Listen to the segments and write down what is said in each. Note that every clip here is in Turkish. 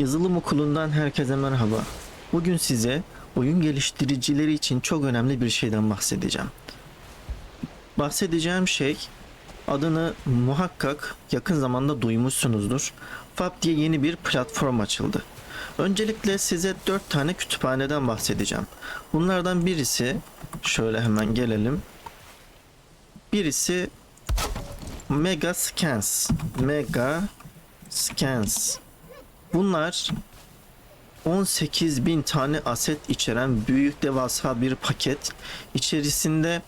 Yazılım okulundan herkese merhaba. Bugün size oyun geliştiricileri için çok önemli bir şeyden bahsedeceğim. Bahsedeceğim şey adını muhakkak yakın zamanda duymuşsunuzdur. Fab diye yeni bir platform açıldı. Öncelikle size 4 tane kütüphaneden bahsedeceğim. Bunlardan birisi şöyle hemen gelelim. Birisi Mega Scans. Mega Scans. Bunlar 18 bin tane aset içeren büyük devasa bir paket. İçerisinde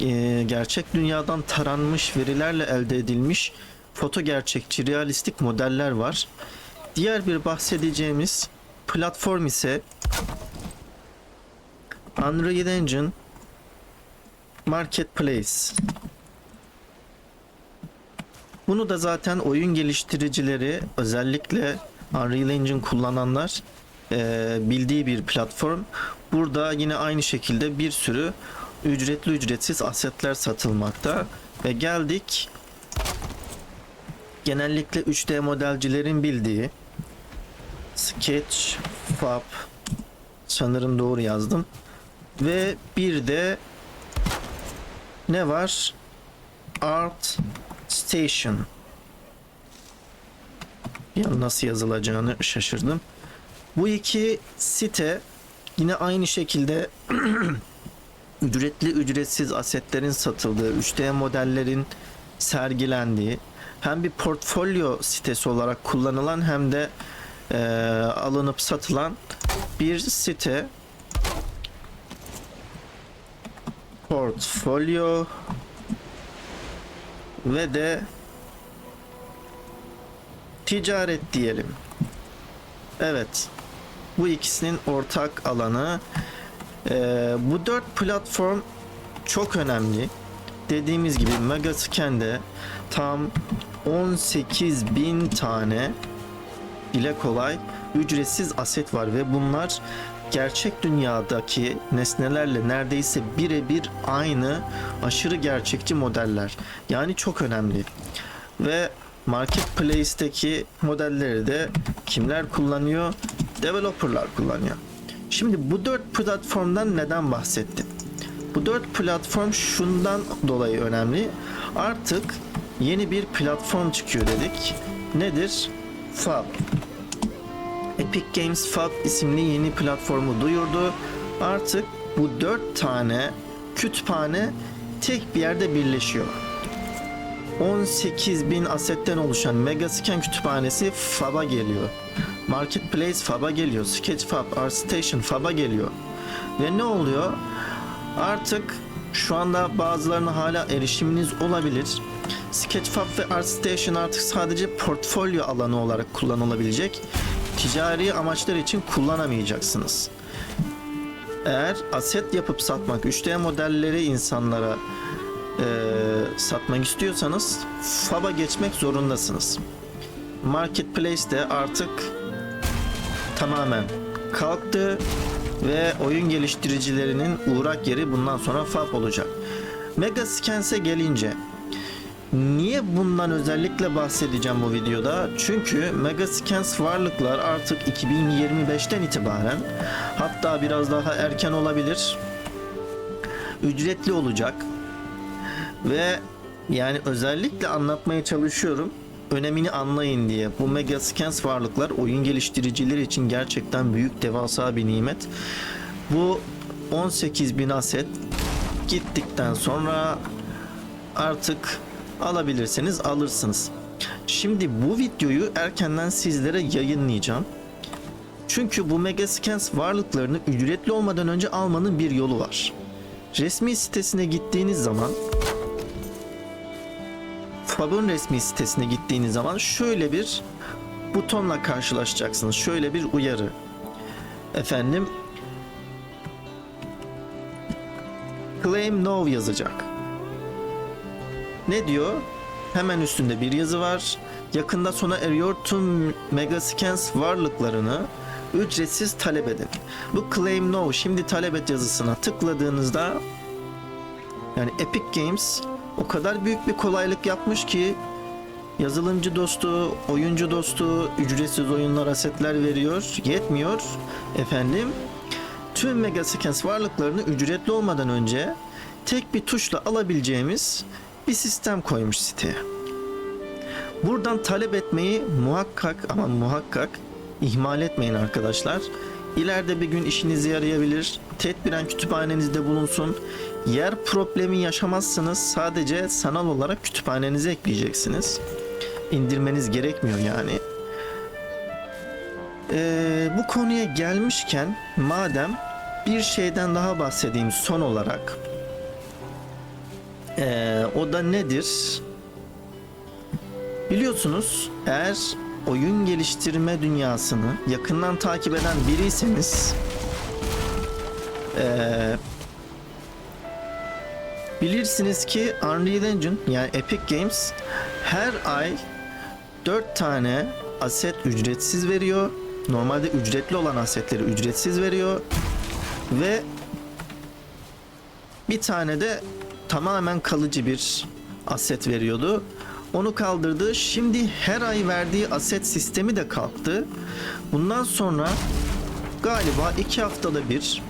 e, gerçek dünyadan taranmış verilerle elde edilmiş foto gerçekçi realistik modeller var. Diğer bir bahsedeceğimiz platform ise Unreal Engine Marketplace. Bunu da zaten oyun geliştiricileri özellikle Unreal Engine kullananlar eee, bildiği bir platform. Burada yine aynı şekilde bir sürü ücretli ücretsiz asetler satılmakta. Ve geldik. Genellikle 3D modelcilerin bildiği Sketchfab sanırım doğru yazdım. Ve bir de ne var? Art Station ya nasıl yazılacağını şaşırdım. Bu iki site yine aynı şekilde ücretli ücretsiz asetlerin satıldığı, 3D modellerin sergilendiği hem bir portfolyo sitesi olarak kullanılan hem de eee, alınıp satılan bir site. Portfolyo ve de ticaret diyelim. Evet. Bu ikisinin ortak alanı. Ee, bu dört platform çok önemli. Dediğimiz gibi Megascan'de tam 18 bin tane ile kolay ücretsiz aset var ve bunlar gerçek dünyadaki nesnelerle neredeyse birebir aynı aşırı gerçekçi modeller. Yani çok önemli. Ve Marketplace'teki modelleri de kimler kullanıyor? Developerlar kullanıyor. Şimdi bu dört platformdan neden bahsettim? Bu dört platform şundan dolayı önemli. Artık yeni bir platform çıkıyor dedik. Nedir? Fab. Epic Games Fab isimli yeni platformu duyurdu. Artık bu dört tane kütüphane tek bir yerde birleşiyor. 18 bin asetten oluşan Megascan kütüphanesi FAB'a geliyor. Marketplace FAB'a geliyor. Sketchfab, ArtStation FAB'a geliyor. Ve ne oluyor? Artık şu anda bazılarına hala erişiminiz olabilir. Sketchfab ve ArtStation artık sadece portfolyo alanı olarak kullanılabilecek. Ticari amaçlar için kullanamayacaksınız. Eğer aset yapıp satmak, 3D modelleri insanlara e, satmak istiyorsanız FAB'a geçmek zorundasınız. Marketplace de artık tamamen kalktı ve oyun geliştiricilerinin uğrak yeri bundan sonra FAB olacak. Megascans'e gelince Niye bundan özellikle bahsedeceğim bu videoda? Çünkü Megascans varlıklar artık 2025'ten itibaren hatta biraz daha erken olabilir. Ücretli olacak. Ve yani özellikle anlatmaya çalışıyorum. Önemini anlayın diye. Bu Megascans varlıklar oyun geliştiricileri için gerçekten büyük devasa bir nimet. Bu 18 bin aset gittikten sonra artık alabilirseniz alırsınız. Şimdi bu videoyu erkenden sizlere yayınlayacağım. Çünkü bu Megascans varlıklarını ücretli olmadan önce almanın bir yolu var. Resmi sitesine gittiğiniz zaman Fab'ın resmi sitesine gittiğiniz zaman şöyle bir butonla karşılaşacaksınız. Şöyle bir uyarı. Efendim Claim Now yazacak. Ne diyor? Hemen üstünde bir yazı var. Yakında sona eriyor tüm Megascans varlıklarını ücretsiz talep edin. Bu Claim Now şimdi talep et yazısına tıkladığınızda yani Epic Games o kadar büyük bir kolaylık yapmış ki Yazılımcı dostu, oyuncu dostu, ücretsiz oyunlar, asetler veriyor. Yetmiyor. Efendim, tüm Mega Sequence varlıklarını ücretli olmadan önce tek bir tuşla alabileceğimiz bir sistem koymuş siteye. Buradan talep etmeyi muhakkak ama muhakkak ihmal etmeyin arkadaşlar. İleride bir gün işinize yarayabilir. Tedbiren kütüphanenizde bulunsun. Yer problemi yaşamazsınız. Sadece sanal olarak kütüphanenize ekleyeceksiniz. İndirmeniz gerekmiyor yani. Ee, bu konuya gelmişken madem bir şeyden daha bahsedeyim son olarak. Ee, o da nedir? Biliyorsunuz eğer oyun geliştirme dünyasını yakından takip eden biriyseniz eee, bilirsiniz ki Unreal Engine yani Epic Games her ay 4 tane aset ücretsiz veriyor. Normalde ücretli olan asetleri ücretsiz veriyor ve bir tane de tamamen kalıcı bir aset veriyordu. Onu kaldırdı. Şimdi her ay verdiği aset sistemi de kalktı. Bundan sonra galiba iki haftada bir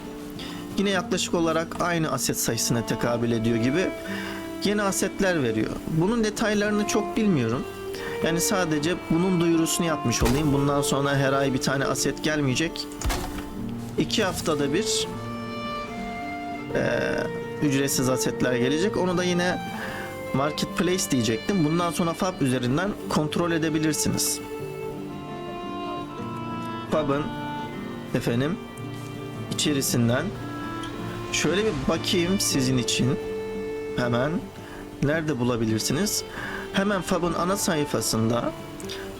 yine yaklaşık olarak aynı aset sayısına tekabül ediyor gibi yeni asetler veriyor. Bunun detaylarını çok bilmiyorum. Yani sadece bunun duyurusunu yapmış olayım. Bundan sonra her ay bir tane aset gelmeyecek. İki haftada bir eee, ücretsiz asetler gelecek. Onu da yine Marketplace diyecektim. Bundan sonra Fab üzerinden kontrol edebilirsiniz. Fab'ın efendim içerisinden şöyle bir bakayım sizin için hemen nerede bulabilirsiniz? Hemen Fab'ın ana sayfasında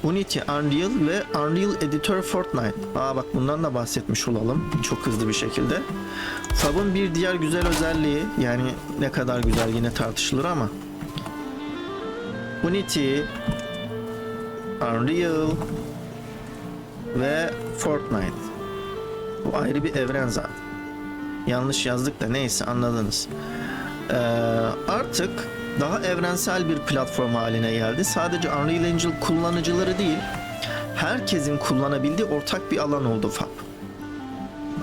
Unity, Unreal ve Unreal Editor Fortnite. Aa bak bundan da bahsetmiş olalım çok hızlı bir şekilde. Fab'ın bir diğer güzel özelliği yani ne kadar güzel yine tartışılır ama Unity, Unreal ve Fortnite. Bu ayrı bir evren zaten. Yanlış yazdık da neyse anladınız. Ee, artık daha evrensel bir platform haline geldi. Sadece Unreal Engine kullanıcıları değil, herkesin kullanabildiği ortak bir alan oldu FAB.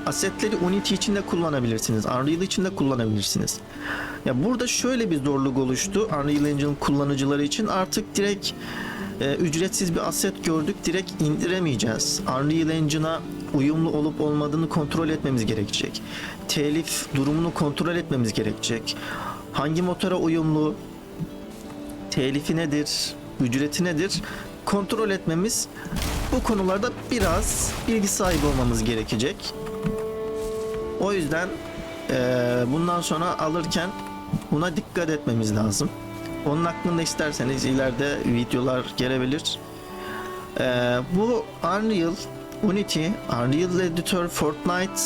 Asetleri Unity için de kullanabilirsiniz. Unreal için de kullanabilirsiniz. Ya burada şöyle bir zorluk oluştu Unreal Engine kullanıcıları için artık direkt e, ücretsiz bir aset gördük direkt indiremeyeceğiz. Unreal Engine'a uyumlu olup olmadığını kontrol etmemiz gerekecek. Telif durumunu kontrol etmemiz gerekecek. Hangi motora uyumlu? Telifi nedir? Ücreti nedir? Kontrol etmemiz bu konularda biraz bilgi sahibi olmamız gerekecek. O yüzden eee, bundan sonra alırken buna dikkat etmemiz lazım. Onun hakkında isterseniz ileride videolar gelebilir. Eee, bu Unreal, Unity, Unreal Editor, Fortnite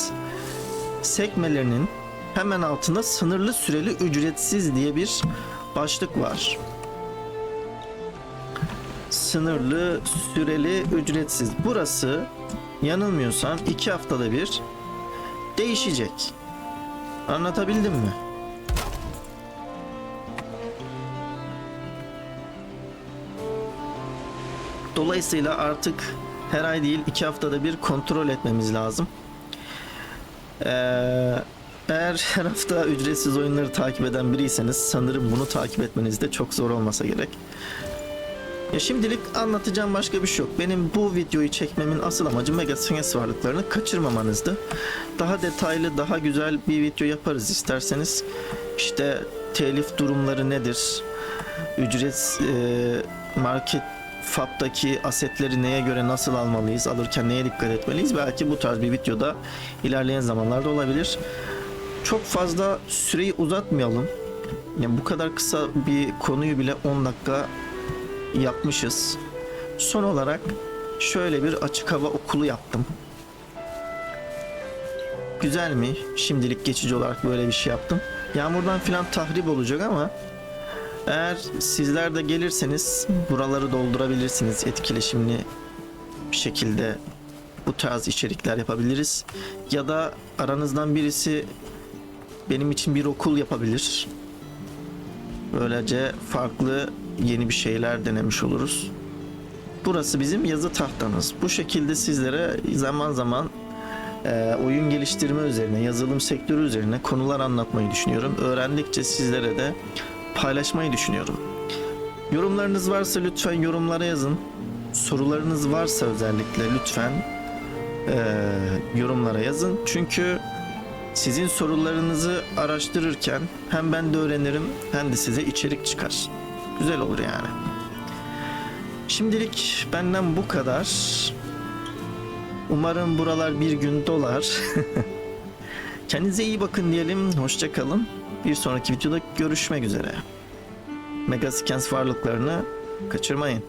sekmelerinin hemen altında sınırlı süreli ücretsiz diye bir başlık var. Sınırlı süreli ücretsiz. Burası yanılmıyorsam iki haftada bir değişecek. Anlatabildim mi? Dolayısıyla artık her ay değil iki haftada bir kontrol etmemiz lazım. Ee, eğer her hafta ücretsiz oyunları takip eden biriyseniz sanırım bunu takip etmeniz de çok zor olmasa gerek. Ya şimdilik anlatacağım başka bir şey yok. Benim bu videoyu çekmemin asıl amacı Mega Senes varlıklarını kaçırmamanızdı. Daha detaylı, daha güzel bir video yaparız isterseniz. İşte telif durumları nedir? Ücret e, market FAB'daki asetleri neye göre nasıl almalıyız? Alırken neye dikkat etmeliyiz? Belki bu tarz bir videoda ilerleyen zamanlarda olabilir. Çok fazla süreyi uzatmayalım. Yani bu kadar kısa bir konuyu bile 10 dakika yapmışız. Son olarak şöyle bir açık hava okulu yaptım. Güzel mi? Şimdilik geçici olarak böyle bir şey yaptım. Yağmurdan filan tahrip olacak ama eğer sizler de gelirseniz buraları doldurabilirsiniz etkileşimli bir şekilde bu tarz içerikler yapabiliriz. Ya da aranızdan birisi benim için bir okul yapabilir. Böylece farklı yeni bir şeyler denemiş oluruz. Burası bizim yazı tahtamız. Bu şekilde sizlere zaman zaman e, oyun geliştirme üzerine, yazılım sektörü üzerine konular anlatmayı düşünüyorum. Öğrendikçe sizlere de paylaşmayı düşünüyorum. Yorumlarınız varsa lütfen yorumlara yazın. Sorularınız varsa özellikle lütfen e, yorumlara yazın. Çünkü sizin sorularınızı araştırırken hem ben de öğrenirim hem de size içerik çıkar. Güzel olur yani. Şimdilik benden bu kadar. Umarım buralar bir gün dolar. Kendinize iyi bakın diyelim. Hoşça kalın. Bir sonraki videoda görüşmek üzere. Megasikens varlıklarını kaçırmayın.